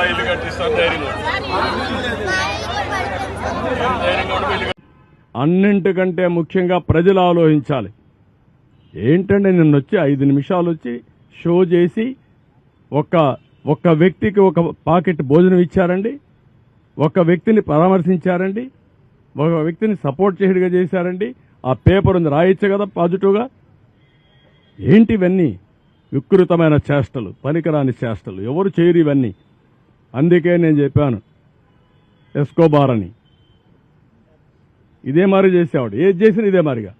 మళ్ళా ఇల్లు కట్టిస్తాను ధైర్యంగా. ధైర్యంగా అన్నింటికంటే ముఖ్యంగా ప్రజలు ఆలోచించాలి. ఏంటంటే నిన్న వచ్చి ఐదు నిమిషాలు వచ్చి షో చేసి ఒక ఒక్క వ్యక్తికి ఒక పాకెట్ భోజనం ఇచ్చారండి. ఒక వ్యక్తిని పరామర్శించారండి. ఒక వ్యక్తిని సపోర్ట్ చేయడిగా చేశారండి. ఆ పేపర్ ఉంది రాయొచ్చు కదా పాజిటివ్గా. ఏంటి ఇవన్నీ? వికృతమైన చేష్టలు పనికిరాని చేష్టలు. ఎవరు చేయరు ఇవన్నీ? అందుకే నేను చెప్పాను ఎస్కోబార్ అని. ఇదే మరి చేసేవాడు. ఏది చేసినా ఇదే మరిగా.